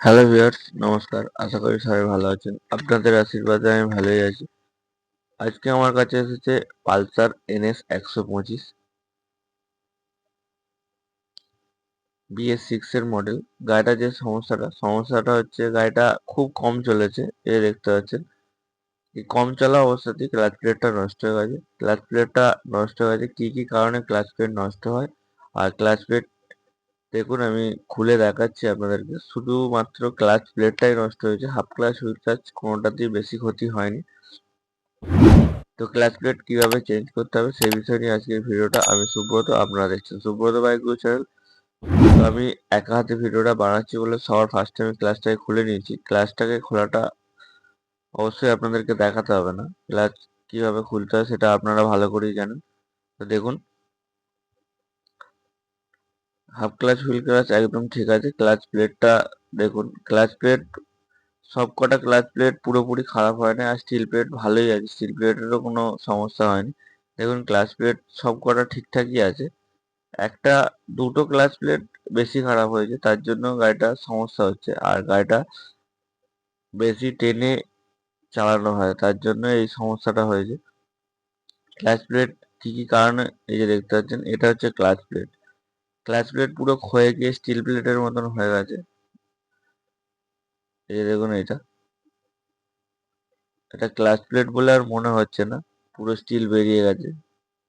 Hello viewers নমস্কার। আশা করি সবাই ভালো আছেন। আপনাদের আশীর্বাদে আমি ভালোই আছি। আজকে আমার কাছে এসেছে পালসার এনএস একশো পঁচিশ। বিএস সিক্স এর মডেল গাড়িটা যে সমস্যাটা সমস্যাটা হচ্ছে গাড়িটা খুব কম চলেছে এ দেখতে পাচ্ছেন। এই কম চলা অবস্থাতেই ক্লাচ প্লেটটা নষ্ট হয়ে গেছে। ক্লাচ প্লেটটা নষ্ট হয়ে গেছে। কী কী কারণে ক্লাচ প্লেট নষ্ট হয়? আর ক্লাচ প্লেট দেখুন, আমি খুলে দেখাচ্ছি আপনাদেরকে। শুধুমাত্র ক্লাচ প্লেটটাই নষ্ট হয়েছে। হাফ ক্লাচ হুইল ক্লাচ কোনোটাতেই বেশি ক্ষতি হয়নি। তো ক্লাচ প্লেট কীভাবে চেঞ্জ করতে হবে সেই বিষয় নিয়ে আজকের ভিডিওটা আমি সুব্রত আপনারা দেখছেন। সুব্রত বাইক চ্যানেল তো আমি একা হাতে ভিডিওটা বানাচ্ছি বলে সবার ফার্স্ট আমি ক্লাসটাকে খুলে নিয়েছি। ক্লাসটাকে খোলাটা অবশ্যই আপনাদেরকে দেখাতে হবে না। ক্লাচ কীভাবে খুলতে হয় সেটা আপনারা ভালো করেই জানেন। তো দেখুন হাফ ক্লাচ হুইল ক্লাচ একদম ঠিক আছে। ক্লাচ প্লেটটা দেখুন ক্লাচ প্লেট সব কটা ক্লাচ প্লেট পুরোপুরি খারাপ হয় না, আর স্টিল প্লেট ভালোই আছে স্টিল প্লেটেরও কোনো সমস্যা হয়নি। দেখুন ক্লাচ প্লেট সব কটা ঠিকঠাকই আছে। একটা, দুটো ক্লাচ প্লেট বেশি খারাপ হয়েছে, তার জন্য গাড়িটা সমস্যা হচ্ছে। আর গাড়িটা বেশি টেনে চালানো হয়, তার জন্য এই সমস্যাটা হয়েছে। ক্লাচ প্লেট কী কী কারণে, এই যে দেখতে পাচ্ছেন, এটা হচ্ছে ক্লাচ প্লেট ক্লাচ প্লেট পুরো ক্ষয়ে গিয়ে স্টিল প্লেটের মতন হয়ে গেছে। এই দেখুন এটা এটা ক্লাচ প্লেট বলে আর মনে হচ্ছে না, পুরো স্টিল বেরিয়ে গেছে।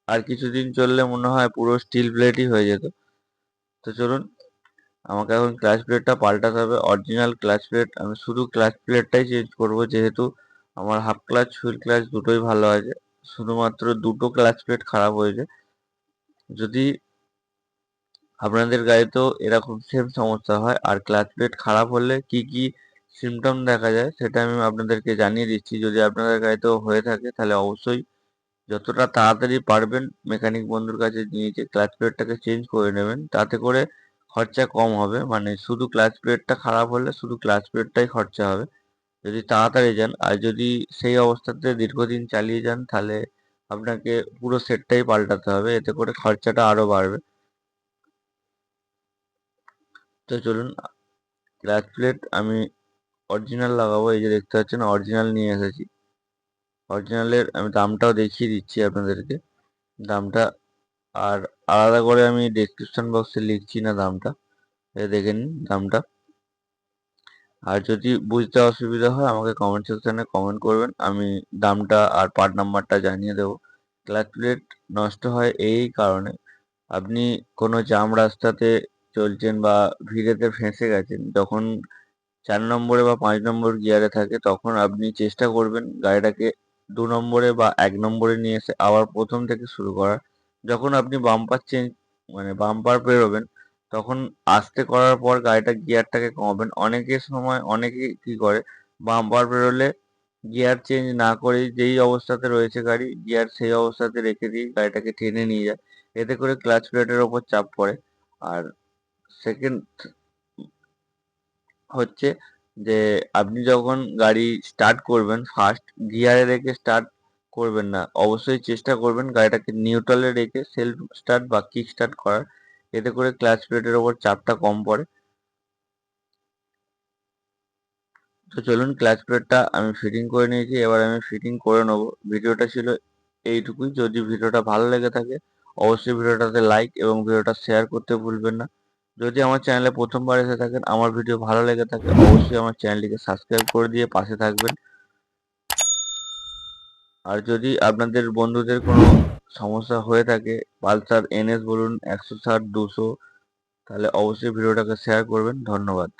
আর কিছুদিন চললে মনে হয় পুরো স্টিল প্লেটই হয়ে যেত। তো চলুন, আমাকে এখন ক্লাচ প্লেটটা পাল্টাতে হবে। অরিজিনাল ক্লাচ প্লেট আমি শুধু ক্লাচ প্লেটটাই চেঞ্জ করব, যেহেতু আমার হাফ ক্লাচ হুইল ক্লাচ দুটোই ভালো আছে। শুধুমাত্র দুটো ক্লাচ প্লেট খারাপ হয়েছে। যদি আপনাদের গাড়িতেও এরকম সেম সমস্যা হয়। আর ক্লাচ প্লেট খারাপ হলে কি কি সিমটম দেখা যায় সেটা আমি আপনাদেরকে জানিয়ে দিচ্ছি। যদি আপনাদের গাড়িতেও হয়ে থাকে তাহলে অবশ্যই যতটা তাড়াতাড়ি পারবেন মেকানিক বন্ধুর কাছে নিয়ে যে ক্লাচ প্লেটটাকে চেঞ্জ করে নেবেন, তাতে করে খরচা কম হবে। মানে শুধু ক্লাচ প্লেটটা খারাপ হলে শুধু ক্লাচ প্লেটটাই খরচা হবে। যদি তাড়াতাড়ি যান আর যদি সেই অবস্থাতে দীর্ঘদিন চালিয়ে যান তাহলে আপনাকে পুরো সেটটাই পাল্টাতে হবে। এতে করে খরচাটা আরও বাড়বে। তো চলুন ক্লাচ প্লেট আমি অরিজিনাল লাগাবো, এই যে দেখতে পাচ্ছেন অরিজিনাল নিয়ে এসেছি। অরিজিনালের আমি দামটাও দেখিয়ে দিচ্ছি আপনাদেরকে। দামটা আর আলাদা করে আমি ডেসক্রিপশন বক্সে লিখছি না দামটা। দেখে নিন দামটা। আর যদি বুঝতে অসুবিধা হয় আমাকে কমেন্ট সেকশানে কমেন্ট করবেন, আমি দামটা আর পার্ট নাম্বারটা জানিয়ে দেবো। ক্লাচ প্লেট নষ্ট হয় এই কারণে। আপনি কোনো জাম রাস্তাতে চলছেন বা ভিড়েতে ফেঁসে গেছেন, যখন চার নম্বরে বা পাঁচ নম্বর গিয়ারে থাকে, তখন আপনি চেষ্টা করবেন গাড়িটাকে দু নম্বরে বা এক নম্বরে নিয়ে এসে আবার প্রথম থেকে শুরু করার। যখন আপনি বাম্পার চেঞ্জ মানে বাম্পার পেরোবেন, তখন আস্তে করার পর গাড়িটা গিয়ারটাকে কমাবেন। অনেকের সময়, অনেকে কি করে বাম্পার পেরোলে গিয়ার চেঞ্জ না করেই যেই অবস্থাতে রয়েছে গাড়ি, গিয়ার সেই অবস্থাতে রেখে দিয়ে গাড়িটাকে টেনে নিয়ে যায়। এতে করে ক্লাচ প্লেটের ওপর চাপ পড়ে। আর সেকেন্ড হচ্ছে যে, আপনি যখন গাড়ি স্টার্ট করবেন ফার্স্ট গিয়ারে রেখে স্টার্ট করবেন না, অবশ্যই চেষ্টা করবেন গাড়িটাকে নিউট্রালে রেখে সেলফ স্টার্ট বা কিক স্টার্ট করার। এতে করে ক্লাচ প্লেটের ওপর চাপটা কম পড়ে। তো চলুন ক্লাচ প্লেটটা আমি ফিটিং করে নিয়েছি, এবার আমি ফিটিং করে নেব। ভিডিওটা ছিল এইটুকুই। যদি ভিডিওটা ভালো লেগে থাকে, অবশ্যই ভিডিওটাতে লাইক এবং ভিডিওটা শেয়ার করতে ভুলবেন না। যদি আমার চ্যানেলে প্রথমবার এসে থাকেন, আমার ভিডিও ভালো লেগে থাকে, অবশ্যই আমার চ্যানেলটিকে সাবস্ক্রাইব করে দিয়ে পাশে থাকবেন। আর যদি আপনাদের বন্ধুদের কোনো সমস্যা হয়ে থাকে, পালসার, এনএস বলুন, একশো ষাট, দুশো, তাহলে অবশ্যই ভিডিওটাকে শেয়ার করবেন। ধন্যবাদ।